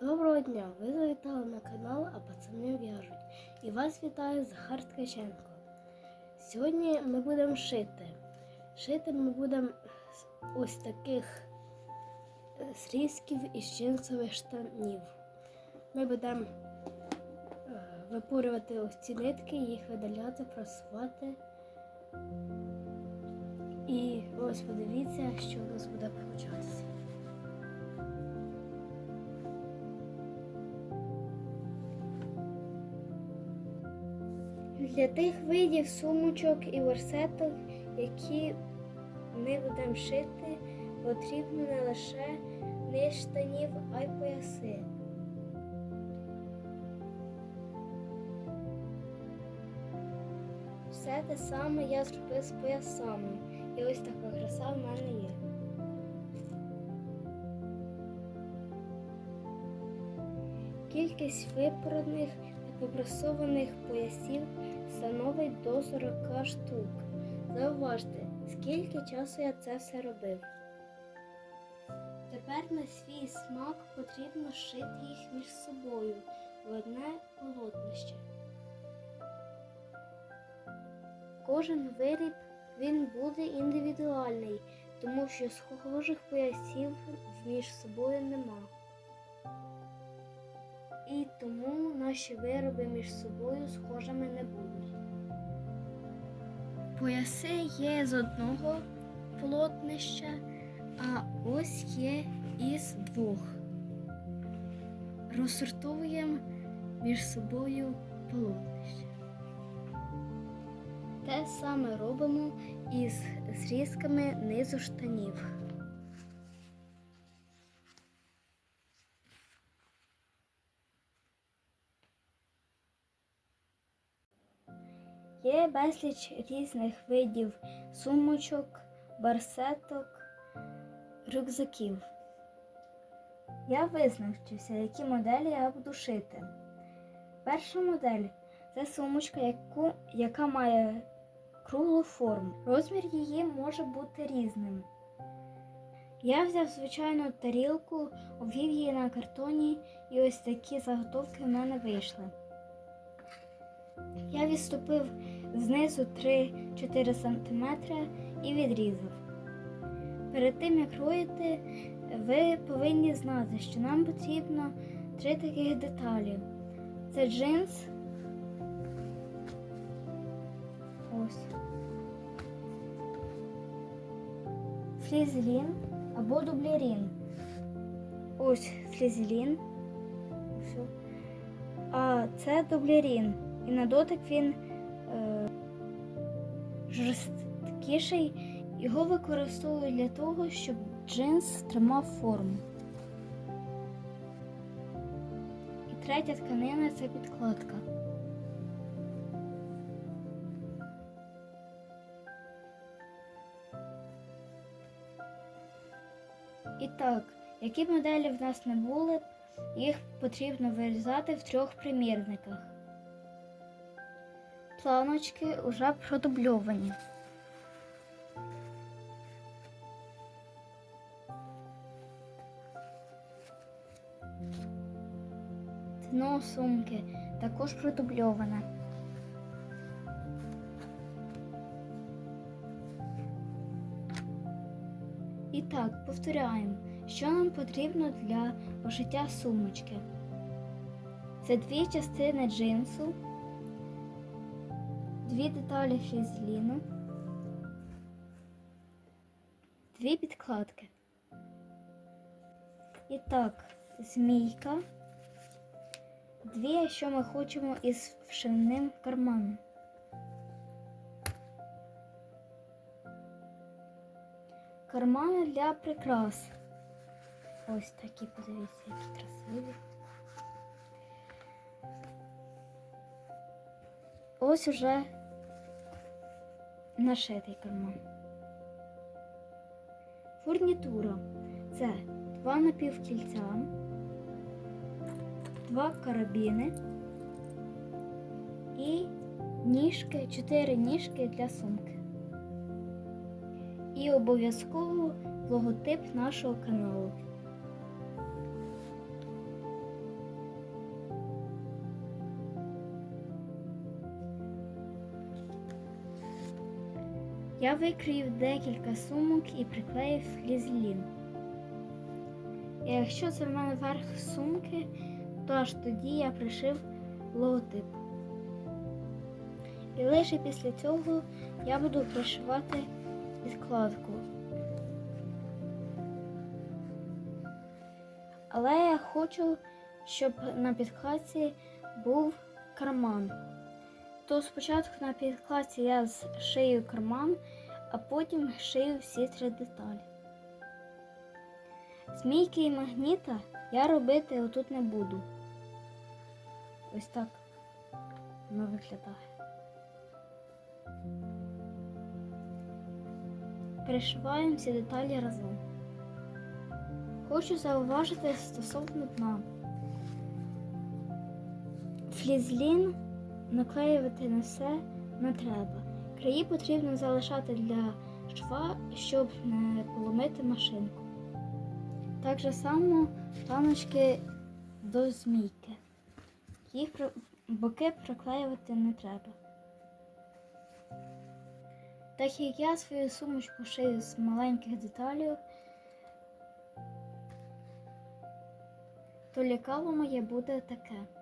Доброго дня! Ви завітали на канал, а пацани в'яжуть. І вас вітає Захар Ткаченко. Сьогодні ми будемо шити. Шити ми будемо з ось таких е, зрізків із джинсових штанів. Ми будемо е, випурювати ось ці нитки, їх видаляти, просувати. І ось подивіться, що у нас буде получатися. Для тих видів сумочок і версеток, які ми будемо шити, потрібно не лише низ штанів, а й пояси. Все те саме я зробив з поясами. І ось така краса в мене є. Кількість випораних та попрасованих поясів становить до 40 штук. Зауважте, скільки часу я це все робив. Тепер на свій смак потрібно шити їх між собою в одне полотнище. Кожен виріб він буде індивідуальний, тому що схожих поясів між собою нема. І тому наші вироби між собою схожими не будуть. Пояси є з одного полотнища, а ось є із двох. Розсортовуємо між собою полотнища. Те саме робимо із зрізками низу штанів. Є безліч різних видів сумочок, барсеток, рюкзаків. Я визначився, які моделі я буду шити. Перша модель це сумочка, яку, яка має круглу форму. Розмір її може бути різним. Я взяв звичайну тарілку, обвів її на картоні, і ось такі заготовки в мене вийшли. Я відступив знизу 3-4 см і відрізав. Перед тим як роїти, ви повинні знати, що нам потрібно три таких деталі. Це джинс. Ось. Флізелін або дублерін. Ось флізелін. А це дублерін. І на дотик він жорсткіший. Його використовують для того, щоб джинс тримав форму. І третя тканина це підкладка. І так, які моделі в нас не були, їх потрібно вирізати в трьох примірниках. Планочки вже продубльовані. Дно сумки також продубльоване. І так, повторяємо, що нам потрібно для пошиття сумочки. Це дві частини джинсу, дві деталі флізеліну, дві підкладки. І так, змійка, дві, якщо ми хочемо із вшивним карманом. Кармани для прикрас. Ось такі, подивіться, які красиві. Ось уже нашитий карман. Фурнітура це два напівкільця, два карабіни і ніжки, чотири ніжки для сумки. І обов'язково логотип нашого каналу. Я викроїв декілька сумок і приклеїв флізелін. І якщо це в мене верх сумки, то аж тоді я пришив логотип. І лише після цього я буду пришивати підкладку. Але я хочу, щоб на підкладці був карман. То спочатку на підкладці я зшию карман, а потім шию всі три деталі. Змійки і магніта я робити отут не буду. Ось так воно виглядає. Перешиваємо всі деталі разом. Хочу зауважити стосовно дна. Флізлін наклеювати на все не треба. Краї потрібно залишати для шва, щоб не поломити машинку. Так же само планочки до змійки. Їх боки приклеювати не треба. Так як я свою сумочку шию з маленьких деталей, то лякало моє буде таке.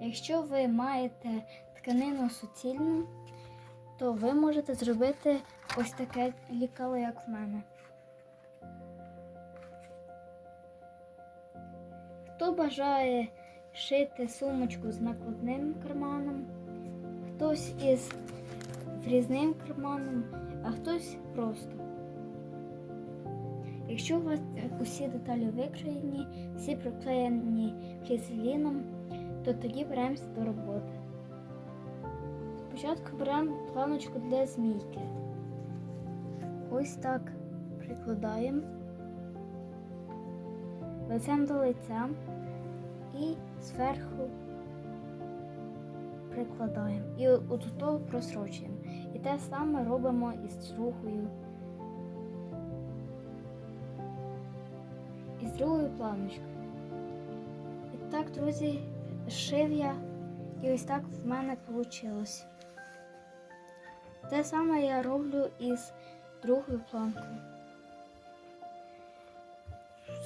Якщо ви маєте тканину суцільну, то ви можете зробити ось таке лікало, як в мене. Хто бажає шити сумочку з накладним карманом, хтось із врізним карманом, а хтось просто. Якщо у вас усі деталі викроєні, всі приклеєні флізеліном, то тоді беремося до роботи. Спочатку беремо планочку для змійки. Ось так прикладаємо лицем до лиця і зверху прикладаємо. І от того просрочуємо. І те саме робимо із другою. І з другою планочкою. І так, друзі, шив я, і ось так в мене вийшло. Те саме я роблю із другою планкою.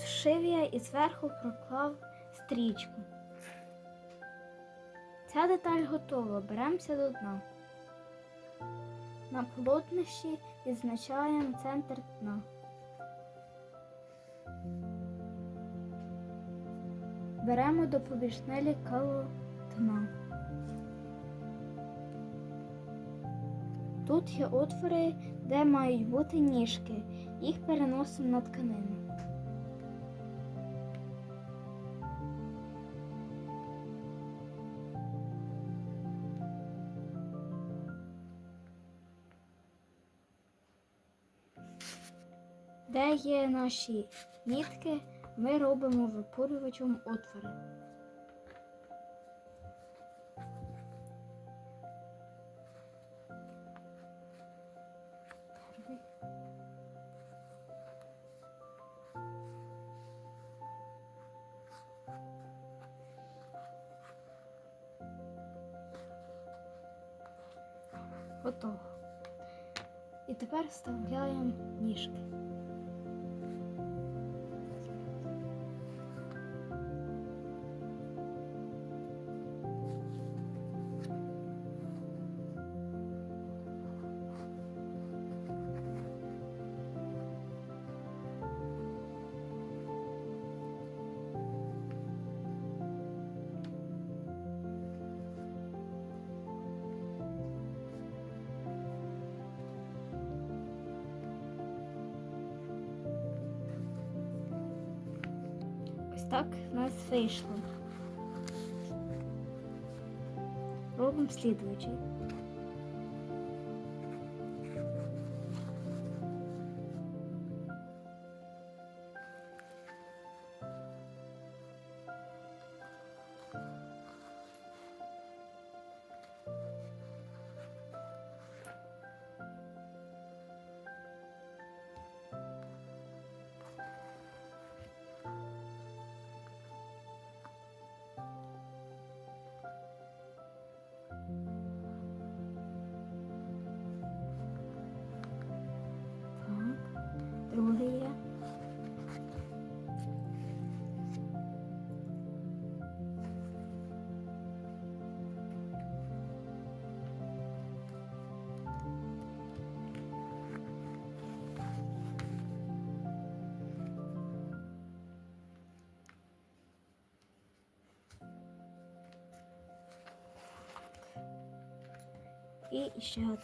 Шив я і зверху проклав стрічку. Ця деталь готова, беремося до дна. На полотнищі відзначаємо центр дна. Беремо допоміжне лікало дна. Тут є отвори, де мають бути ніжки. Їх переносимо на тканину. Де є наші нітки, ми робимо випурювачем отвори. Готово. І тепер вставляємо ніжки. Так у нас вийшло. Робимо слідуючий. І ще один.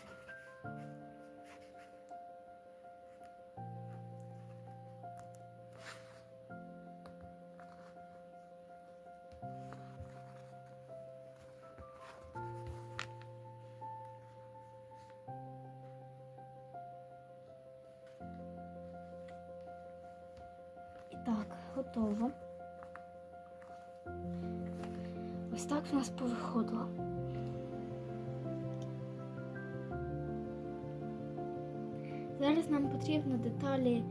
І так, готово. Ось так в нас повиходило. Нам потрібно деталі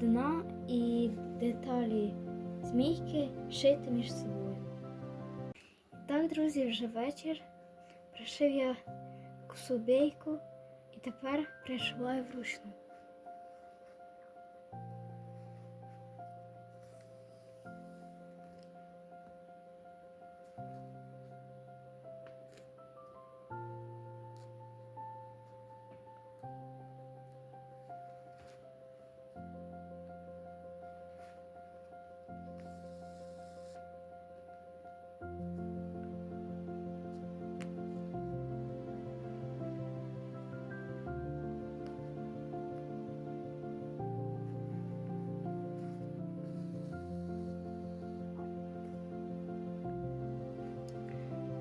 дна і деталі змійки шити між собою. Так, друзі, вже вечір. Пришив я кособейку і тепер пришиваю вручну.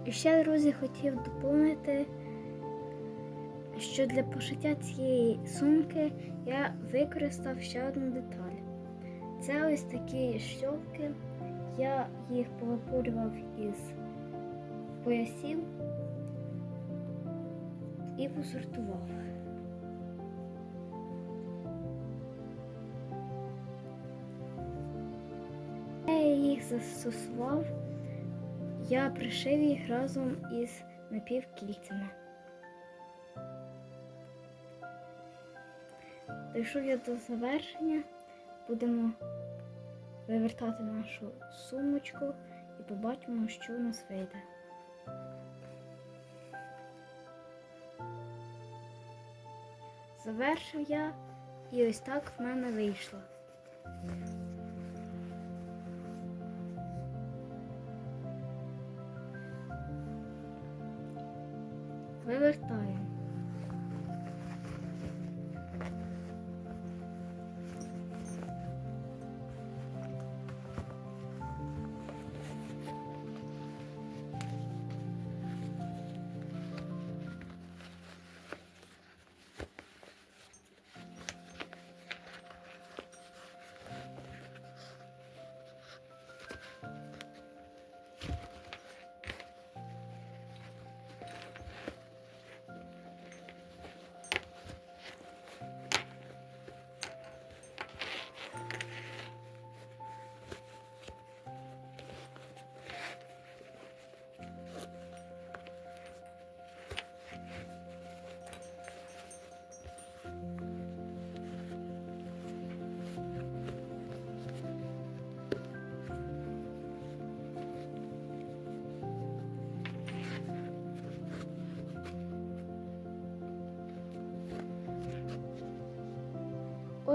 І ще, друзі, хотів доповнити, що для пошиття цієї сумки я використав ще одну деталь. Це ось такі щовки. Я їх повипурював із поясів і посортував. Я їх застосував я пришив їх разом із напівкільцями. Дійшов я до завершення, будемо вивертати нашу сумочку і побачимо, що у нас вийде. Завершив я і ось так в мене вийшло. Вивертаємо.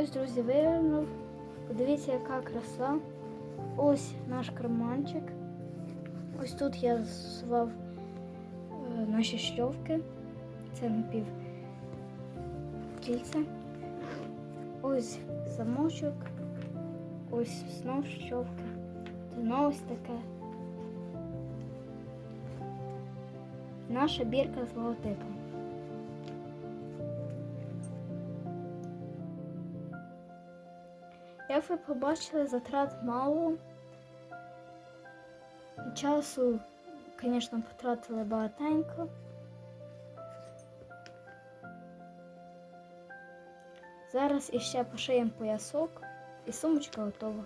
Ось, друзі, вивернув. Подивіться, яка краса. Ось наш карманчик. Ось тут я зсував е, наші шльовки. Це напів кільця. Ось замочок. Ось знов шльовки. Дно ось таке. Наша бірка з логотипом. Як ви побачили, затрат мало. Часу, звісно, потратили багатенько. Зараз іще пошиємо поясок і сумочка готова.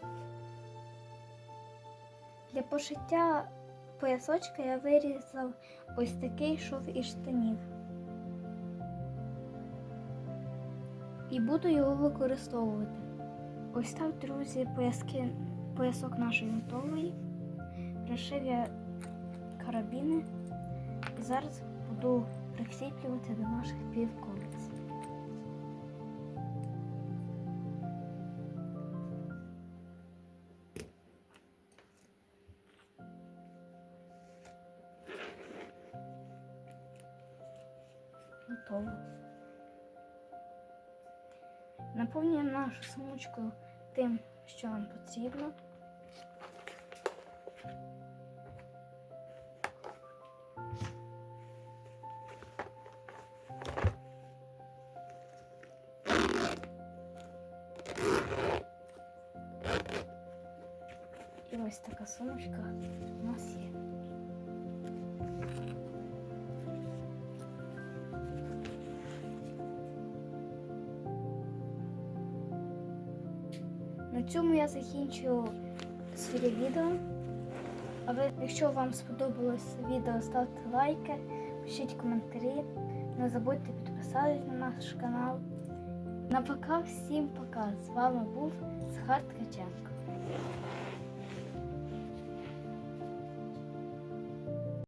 Для пошиття поясочка я вирізав ось такий шов із штанів. І буду його використовувати. Ось так, друзі, пояски, поясок нашої готовий. Пришив я карабіни і зараз буду прикріплювати до наших півколиць. готово. Наповнюємо нашу сумочку тим, що нам потрібно. На цьому я закінчую своє відео. А ви, якщо вам сподобалось відео, ставте лайки, пишіть коментарі. Не забудьте підписатись на наш канал. На пока, всім пока! З вами був Захар Ткаченко.